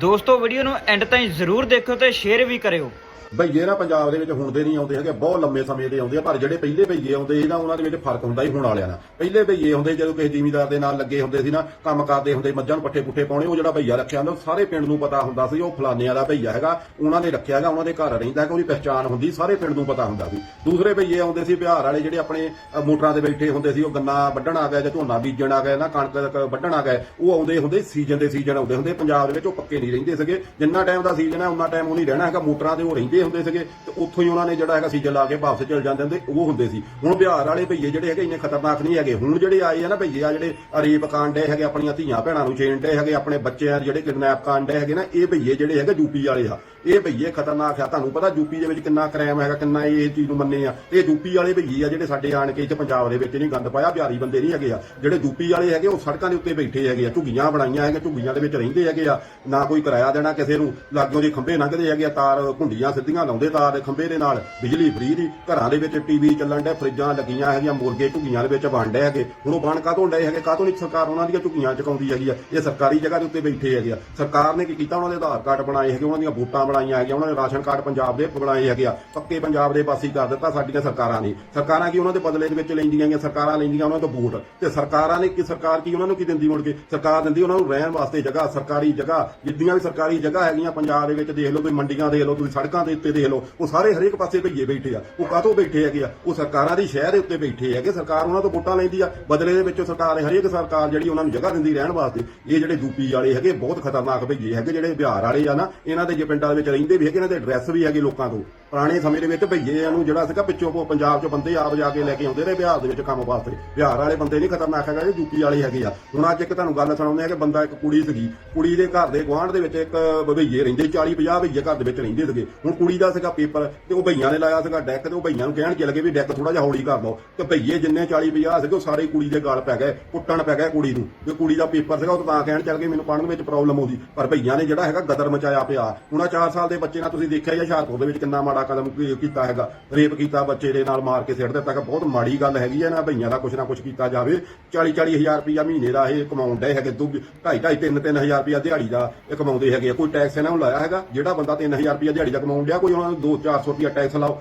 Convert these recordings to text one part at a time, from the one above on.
ਦੋਸਤੋ ਵੀਡੀਓ ਨੂੰ ਐਂਡ ਤਾਈਂ ਜ਼ਰੂਰ ਦੇਖਿਓ ਤੇ ਸ਼ੇਅਰ ਵੀ ਕਰਿਓ। ਬਈਏ ਨਾ ਪੰਜਾਬ ਦੇ ਵਿੱਚ ਹੁਣ ਦੇ ਨਹੀਂ ਆਉਂਦੇ ਹੈਗੇ, ਬਹੁਤ ਲੰਮੇ ਸਮੇਂ ਦੇ ਆਉਂਦੇ ਆ, ਪਰ ਜਿਹੜੇ ਪਹਿਲੇ ਬਈਏ ਆਉਂਦੇ ਸੀ ਨਾ ਉਹਨਾਂ ਦੇ ਵਿੱਚ ਫ਼ਰਕ ਹੁੰਦਾ ਹੀ ਹੁਣ ਵਾਲਿਆਂ ਨਾਲ। ਪਹਿਲੇ ਬਈਏ ਹੁੰਦੇ, ਜਦੋਂ ਕਿਸੇ ਜ਼ਿਮੀਦਾਰ ਦੇ ਨਾਲ ਲੱਗੇ ਹੁੰਦੇ ਸੀ ਨਾ, ਕੰਮ ਕਰਦੇ ਹੁੰਦੇ, ਮੱਝਾਂ ਨੂੰ ਪੱਠੇ ਪੁੱਠੇ ਪਾਉਣੇ, ਉਹ ਜਿਹੜਾ ਭਈਆ ਰੱਖਿਆ ਹੁੰਦਾ, ਉਹ ਸਾਰੇ ਪਿੰਡ ਨੂੰ ਪਤਾ ਹੁੰਦਾ ਸੀ, ਉਹ ਫਲਾਨਿਆਂ ਦਾ ਭਈਆ ਹੈਗਾ, ਉਹਨਾਂ ਨੇ ਰੱਖਿਆ ਹੈਗਾ ਉਹਨਾਂ ਦੇ ਘਰ ਰਹਿੰਦਾ ਕਿ ਉਹਦੀ ਪਛਾਣ ਹੁੰਦੀ, ਸਾਰੇ ਪਿੰਡ ਨੂੰ ਪਤਾ ਹੁੰਦਾ ਸੀ। ਦੂਸਰੇ ਭਈਏ ਆਉਂਦੇ ਸੀ, ਬਿਹਾਰ ਵਾਲੇ ਜਿਹੜੇ ਆਪਣੇ ਮੋਟਰਾਂ ਤੇ ਬੈਠੇ ਹੁੰਦੇ ਸੀ, ਉਹ ਗੰਨਾ ਵੱਢਣ ਆ ਗਿਆ ਜਾਂ ਝੋਨਾ ਬੀਜਣ ਆ ਗਿਆ ਨਾ ਕਣਕ ਵੱਢਣ ਆ ਗਏ, ਉਹ ਆਉਂਦੇ ਹੁੰਦੇ, ਸੀਜ਼ਨ ਦੇ ਸੀਜ਼ਨ ਆਉਂਦੇ ਹੁੰਦੇ, ਪੰਜਾਬ ਦੇ ਵਿੱਚ ਉਹ ਪੱਕੇ ਨਹੀਂ ਰਹਿੰਦੇ ਸੀਗੇ। ਜਿੰਨਾ ਟਾਈਮ ਦਾ ਸੀਜ਼ਨ ਹੈ ਉਹਨਾਂ ਟਾਈਮ ਉਹ ਨਹੀਂ ਰਹਿਣਾ ਹੈਗਾ, ਮੋਟਰਾਂ ਤੇ ਉਹ ਰਹਿੰਦੇ ਹੁੰਦੇ ਸੀਗੇ ਤੇ ਉੱਥੋਂ ਹੀ ਉਹਨਾਂ ਨੇ ਜਿਹੜਾ ਹੈਗਾ ਸੀਜਾ ਲਾ ਕੇ ਵਾਪਸ ਚਲ ਜਾਂਦੇ ਹੁੰਦੇ, ਉਹ ਹੁੰਦੇ ਸੀ। ਹੁਣ ਬਿਹਾਰ ਵਾਲੇ ਭਈਏ ਜਿਹੜੇ ਹੈਗੇ ਇੰਨੇ ਖਤਰਨਾਕ ਨਹੀਂ ਹੈਗੇ। ਹੁਣ ਜਿਹੜੇ ਆਏ ਆ ਨਾ ਭਈਏ, ਆ ਜਿਹੜੇ ਰੇਪ ਕਾਂਡੇ ਹੈਗੇ ਆਪਣੀਆਂ ਧੀਆਂ ਭੈਣਾਂ ਨੂੰ ਛੇੜਦੇ ਹੈਗੇ, ਆਪਣੇ ਬੱਚਿਆਂ ਜਿਹੜੇ ਕਿਡਨੈਪ ਕਾਂਡੇ ਹੈਗੇ ਨਾ, ਇਹ ਭਈਏ ਜਿਹੜੇ ਹੈਗੇ ਯੂਪੀ ਵਾਲੇ ਆ। ਇਹ ਭਈਏ ਖਤਰਨਾਕ ਆ। ਤੁਹਾਨੂੰ ਪਤਾ ਯੂਪੀ ਦੇ ਵਿੱਚ ਕਿੰਨਾ ਕ੍ਰਾਈਮ ਹੈਗਾ, ਕਿੰਨਾ ਇਹ ਚੀਜ਼ ਨੂੰ ਮੰਨੇ ਆ। ਇਹ ਯੂਪੀ ਵਾਲੇ ਭਈਏ ਆ ਜਿਹੜੇ ਸਾਡੇ ਆਣ ਕੇ ਇੱਥੇ ਪੰਜਾਬ ਦੇ ਵਿੱਚ ਨਹੀਂ ਗੰਦ ਪਾਇਆ, ਬਿਹਾਰੀ ਬੰਦੇ ਨਹੀਂ ਹੈਗੇ ਆ। ਜਿਹੜੇ ਯੂਪੀ ਵਾਲੇ ਹੈਗੇ, ਉਹ ਸੜਕਾਂ ਦੇ ਉੱਤੇ ਬੈਠੇ ਹੈਗੇ ਆ, ਝੁੱਗੀਆਂ ਬਣਾਈਆਂ ਹੈਗੇ, ਝੁੱਗੀਆਂ ਦੇ ਵਿੱਚ ਰਹਿੰਦੇ ਹੈਗੇ ਆ। ਨਾ ਕੋਈ ਕਿਰਾਇਆ ਦੇਣਾ ਕਿਸੇ ਨੂੰ, ਲਾਗਿਓਂ ਦੇ ਖੰਭੇ ਲੰਘਦੇ ਹੈਗੇ ਆ, ਤਾਰ ਘੁੰਡੀਆਂ ਸਿੱਧੀਆਂ ਲਾਉਂਦੇ ਤਾਰ ਦੇ ਖੰਭੇ ਦੇ ਨਾਲ ਬਿਜਲੀ ਫਰੀ ਦੀ। ਘਰਾਂ ਦੇ ਵਿੱਚ ਟੀਵੀ ਚੱਲਣ ਦੇ ਫਰਿੱਜਾਂ ਲੱਗੀਆਂ ਹੈਗੀਆਂ, ਮੁਰਗੇ ਝੁੱਗੀਆਂ ਦੇ ਵਿੱਚ ਬਣ ਡਏ ਹੈਗੇ। ਹੁਣ ਉਹ ਬਣ ਕਾਹਤੋਂ ਡਏ ਹੈਗੇ? ਕਾਹਤੋਂ ਨਹੀਂ ਸਰਕਾਰ ਉਹਨਾਂ ਦੀਆਂ ਝੁੱਗੀਆਂ ਚਕਾਉਂਦੀ ਹੈਗੀ ਆ? ਇਹ ਸਰਕਾਰੀ ਜਗ੍ਹਾ ਦੇ ਉੱਤੇ ਬੈਠੇ ਹੈਗੇ ਆ। ਸਰਕਾਰ ਨੇ ਕੀ ਕੀਤਾ? ਉਹਨਾਂ ਦੇ ਆਧਾਰ ਕਾਰਡ ਬਣਾਏ ਹੈਗੇ, ਉਹਨਾਂ ਦੀਆਂ ਵੋਟਾਂ ਬਣਾਈਆਂ ਹੈਗੀਆਂ, ਉਹਨਾਂ ਨੇ ਰਾਸ਼ਨ ਕਾਰਡ ਪੰਜਾਬ ਦੇ ਬਣਾਏ ਹੈਗੇ ਆ। ਪੱਕੇ ਪੰਜਾਬ ਦੇ ਵਾਸੀ ਕਰ ਦਿੱਤਾ ਸਾਡੀਆਂ ਸਰਕਾਰਾਂ ਨੇ। ਸਰਕਾਰਾਂ ਕੀ ਉਹਨਾਂ ਦੇ ਬਦਲੇ ਦੇ ਵਿੱਚ ਲੈਂਦੀਆਂ ਗਈਆਂ ਸਰਕਾਰਾਂ ਲੈਂਦੀਆਂ ਉਹਨਾਂ ਤੋਂ ਵੋਟ। ਤੇ ਸਰਕਾਰਾਂ ਨੇ ਕੀ ਸਰਕਾਰ ਕੀ ਉਹਨਾਂ ਨੂੰ ਕੀ ਦਿੰਦੀ ਮੁੜ ਕੇ? ਸਰਕਾਰ ਦਿੰਦੀ ਉਹਨਾਂ ਨੂੰ ਰਹਿਣ ਵਾਸਤੇ ਜਗ੍ਹਾ, ਸਰਕਾਰੀ ਜਗ੍ਹਾ ਜਿੱਦੀਆਂ ਵੀ ਸਰਕਾਰੀ ਜਗ੍ਹਾ ਹੈਗੀਆਂ ਪੰਜਾਬ ਦੇ ਵਿੱਚ, ਦੇਖ ਲਓ ਤੁਸੀਂ ਮੰਡੀਆਂ, ਦੇਖ ਲਓ ਤੁਸੀਂ ਸੜਕਾਂ ਦੇ ਉੱਤੇ ਦੇਖ ਲਓ, ਉਹ ਸਾਰੇ ਹਰੇਕ ਪਾਸੇ ਭਈਏ ਬੈਠੇ ਆ। ਉਹ ਕਾਹਤੋਂ ਬੈਠੇ ਹੈਗੇ ਆ? ਉਹ ਸਰਕਾਰਾਂ ਦੀ ਸ਼ਹਿਰ ਦੇ ਉੱਤੇ ਬੈਠੇ ਹੈਗੇ। ਸਰਕਾਰ ਉਹਨਾਂ ਤੋਂ ਵੋਟਾਂ ਲੈਂਦੀ ਆ। ਬਦਲੇ ਦੇ ਵਿੱਚੋਂ ਸਰਕਾਰ ਨੇ ਹਰੇਕ ਸਰਕਾਰ ਜਿਹੜੀ ਉਹਨਾਂ ਨੂੰ ਜਗ੍ਹਾ ਦਿੰਦੀ ਰਹਿਣ ਵਾਸਤੇ, ਇਹ ਜਿਹੜੇ ਯੂਪੀ ਵਾਲੇ ਹੈਗੇ, ਬਹੁਤ ਖਤਰਨਾਕ ਭਈਏ ਹੈਗੇ, ਜਿਹੜੇ ਬਿਹਾਰ ਵਾਲੇ ਆ ਨਾ, ਇਹਨਾਂ ਦੇ ਜੇ ਪਿੰਡਾਂ ਦੇ ਵਿੱਚ ਰਹਿੰਦੇ ਵੀ ਹੈਗੇ, ਇਹਨਾਂ ਦੇ ਐਡਰੈਸ ਵੀ ਹੈਗੇ ਲੋਕਾਂ ਤੋਂ। ਪੁਰਾਣੇ ਸਮੇਂ ਦੇ ਵਿੱਚ ਭਈਏ ਨੂੰ ਜਿਹੜਾ ਸੀਗਾ ਪਿੱਛੋਂ ਉਹ ਪੰਜਾਬ ਚੋਂ ਬੰਦੇ ਆਪ ਜਾ ਕੇ ਲੈ ਕੇ ਆਉਂਦੇ ਰਹੇ ਬਿਹਾਰ ਦੇ ਵਿੱਚ ਕੰਮ ਵਾਸਤੇ। ਬਿਹਾਰ ਵਾਲੇ ਬੰਦੇ ਨਹੀਂ ਖਤਰਨਾਕ ਹੈਗਾ ਇਹ ਯੂਪੀ ਵਾਲੇ ਹੈਗੇ ਆ। ਹੁਣ ਅੱਜ ਇੱਕ ਤੁਹਾਨੂੰ ਗੱਲ ਸੁਣਾਉਂਦੇ ਆ ਕਿ ਬੰਦਾ ਇੱਕ ਕੁੜੀ ਸੀਗੀ, ਕੁੜੀ ਦੇ ਘਰ ਦੇ ਗੁਆਂਢ ਦੇ ਵਿੱਚ ਇੱਕ ਭਈਏ ਰਹਿੰਦੇ 40 50 ਭਈਏ ਘਰ ਦੇ ਵਿੱਚ ਰਹਿੰਦੇ ਸੀਗੇ। ਹੁਣ ਕੁੜੀ ਦਾ ਸੀਗਾ ਪੇਪਰ ਤੇ ਉਹ ਭਈਆਂ ਨੇ ਲਾਇਆ ਸੀਗਾ ਡੈਕ ਤੇ, ਉਹ ਭਈਆਂ ਨੂੰ ਕਹਿਣ ਚੱਲ ਗਏ ਵੀ ਡੈਕ ਥੋੜਾ ਜਿਹਾ ਹੌਲੀ ਕਰ ਲਓ। ਤੇ ਭਈਏ ਜਿੰਨੇ 40 50 ਸੀਗੇ, ਉਹ ਸਾਰੇ ਕੁੜੀ ਦੇ ਗਲ ਪੈ ਗਏ, ਕੁੱਟਣ ਪੈ ਗਏ ਕੁੜੀ ਨੂੰ। ਤੇ ਕੁੜੀ ਦਾ ਪੇਪਰ ਸੀਗਾ, ਉਹ ਤਾਂ ਕਹਿਣ ਚੱਲ ਗਏ, ਮੈਨੂੰ ਪੜਨ ਵਿੱਚ ਪ੍ਰੋਬਲਮ ਆਉਂਦੀ। ਪਰ ਭਈਆਂ ਨੇ ਜਿਹੜਾ ਹੈਗਾ ਗਦਰ ਮਚਾਇਆ ਪਿਆ। ਹੁਣ 4 ਸਾਲ ਦੇ ਬੱਚੇ ਨਾਲ ਤੁਸੀਂ ਦੇਖਿਆ ਜਾਂ ਹੁਸ਼ਿਆਰਪੁਰ ਦੇ ਵਿੱਚ ਕਿੰਨਾ ਮਾੜਾ ਕਦਮ ਕੀਤਾ ਹੈਗਾ। ਰੇਪ ਕੀਤਾ, ਬੱਚੇ ਦੇ ਨਾਲ ਮਾਰ ਕੇ ਸਿੱਟ ਦਿੱਤਾ। ਕਿ ਬਹੁਤ ਮਾੜੀ ਗੱਲ ਹੈਗੀ ਹੈ ਨਾ, ਭਈਆਂ ਦਾ ਕੁਛ ਨਾ ਕੁਛ ਕੀਤਾ ਜਾਵੇ। 40 40 ਹਜ਼ਾਰ ਰੁਪਇਆ ਮਹੀਨੇ ਦਾ ਇਹ ਕਮਾਉਂਦੇ ਹੈਗੇ। ਦੋ 2.5 2.5 3 3 ਹਜ਼ਾਰ ਰੁਪਇਆ ਦਿਹਾੜੀ ਦਾ ਇਹ ਕਮਾਉਂਦੇ ਹੈਗੇ ਕੋਈ ਟੈਕਸ ਇਹਨਾਂ ਨੂੰ ਲਾਇਆ ਹੈਗਾ? ਜਿਹੜਾ ਬੰਦਾ 3000 ਰੁਪਇਆ ਦਿਹਾੜੀ ਦਾ ਕਮਾਉਣ ਡਿਆ, ਕੋਈ ਉਹਨਾਂ ਨੂੰ 2 400 ਰੁਪਇਆ ਟੈਕਸ ਲਾਓ।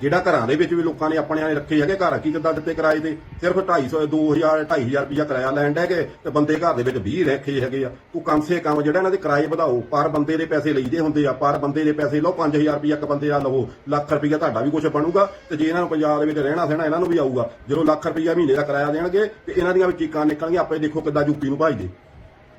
ਜਿਹੜਾ ਘਰਾਂ ਦੇ ਵਿੱਚ ਵੀ ਲੋਕਾਂ ਨੇ ਆਪਣੇ ਨੇ ਰੱਖੇ ਹੈਗੇ, ਘਰ ਕੀ ਕਿੱਦਾਂ ਦਿੱਤੇ ਕਿਰਾਏ ਦੇ ਸਿਰਫ 250 2000 2500 ਰੁਪਇਆ ਕਿਰਾਇਆ ਲੈਣ ਡੈ ਤੇ ਬੰਦੇ ਘਰ ਦੇ ਵਿੱਚ 20 ਰੱਖੇ ਹੈਗੇ ਆ। ਤੂੰ ਕਮ ਸੇ ਕਮ ਜਿਹੜਾ ਇਹਨਾਂ ਦੇ ਕਿਰਾਏ ਵਧਾਓ। ਪਰ ਬੰਦੇ ਦੇ ਪੈਸੇ ਲਈਦੇ ਹੁੰਦੇ ਆ। ਪਰ ਬੰਦੇ ਦੇ ਪੈਸੇ ਲਓ 5000 ਰੁਪਇਆ ਇੱਕ ਬੰਦੇ ਦਾ ਲਵੋ। ਲੱਖ ਰੁਪਇਆ ਤੁਹਾਡਾ ਵੀ ਕੁਝ ਬਣੂਗਾ ਤੇ ਜੇ ਇਹਨਾਂ ਨੂੰ ਪੰਜਾਬ ਦੇ ਵਿੱਚ ਰਹਿਣਾ ਸਹਿਣਾ, ਇਹਨਾਂ ਨੂੰ ਵੀ ਆਊਗਾ। ਜਦੋਂ ਲੱਖ ਰੁਪਇਆ ਮਹੀਨੇ ਦਾ ਕਿਰਾਇਆ ਦੇਣਗੇ ਤੇ ਇਹਨਾਂ ਦੀਆਂ ਵੀ ਚੀਕਾਂ ਨਿਕਲਣਗੀਆਂ। ਆਪੇ ਦੇਖੋ ਕਿੱਦਾਂ ਯੂਪੀ ਨੂੰ ਭਾਜਦੇ।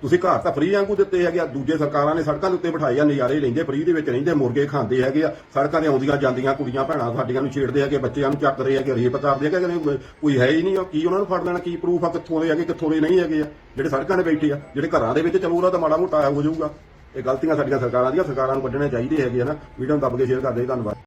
ਤੁਸੀਂ ਘਰ ਤਾਂ ਫ੍ਰੀ ਵਾਂਗੂ ਦਿੱਤੇ ਹੈਗੇ ਆ, ਦੂਜੇ ਸਰਕਾਰਾਂ ਨੇ ਸੜਕਾਂ ਦੇ ਉੱਤੇ ਬਿਠਾਏ ਆ, ਨਜ਼ਾਰੇ ਲੈਂਦੇ ਫ੍ਰੀ ਦੇ ਵਿੱਚ ਰਹਿੰਦੇ, ਮੁਰਗੇ ਖਾਂਦੇ ਹੈਗੇ ਆ, ਸੜਕਾਂ ਤੇ ਆਉਂਦੀਆਂ ਜਾਂਦੀਆਂ ਕੁੜੀਆਂ ਭੈਣਾਂ ਸਾਡੀਆਂ ਨੂੰ ਛੇੜਦੇ ਹੈਗੇ, ਬੱਚਿਆਂ ਨੂੰ ਚੱਕਦੇ ਹੈਗੇ, ਰੇਪ ਕਰਦੇ ਹੈਗੇ ਕਹਿੰਦੇ ਕੋਈ ਹੈ ਹੀ ਨਹੀਂ ਉਹ ਕੀ ਉਹਨਾਂ ਨੂੰ ਫੜ ਲੈਣਾ, ਕੀ ਪ੍ਰੂਫ ਆ, ਕਿੱਥੋਂ ਦੇ ਹੈਗੇ, ਕਿੱਥੋਂ ਦੇ ਨਹੀਂ ਹੈਗੇ ਆ, ਜਿਹੜੇ ਸੜਕਾਂ 'ਤੇ ਬੈਠੇ ਆ, ਜਿਹੜੇ ਘਰਾਂ ਦੇ ਵਿੱਚ ਚਲੋ ਉਹਦਾ ਤਾਂ ਮਾੜਾ ਮੋਟਾ ਹੋ ਜਾਊਗਾ। ਇਹ ਗਲਤੀਆਂ ਸਾਡੀਆਂ ਸਰਕਾਰਾਂ ਦੀਆਂ, ਸਰਕਾਰਾਂ ਨੂੰ ਕੱਢਣੇ ਚਾਹੀਦੇ ਹੈਗੇ ਆ ਨਾ ਵੀਡੀਓ ਨੂੰ ਦੱਬ ਕੇ ਸ਼ੇਅਰ ਕਰਦੇ, ਧੰਨਵਾਦ।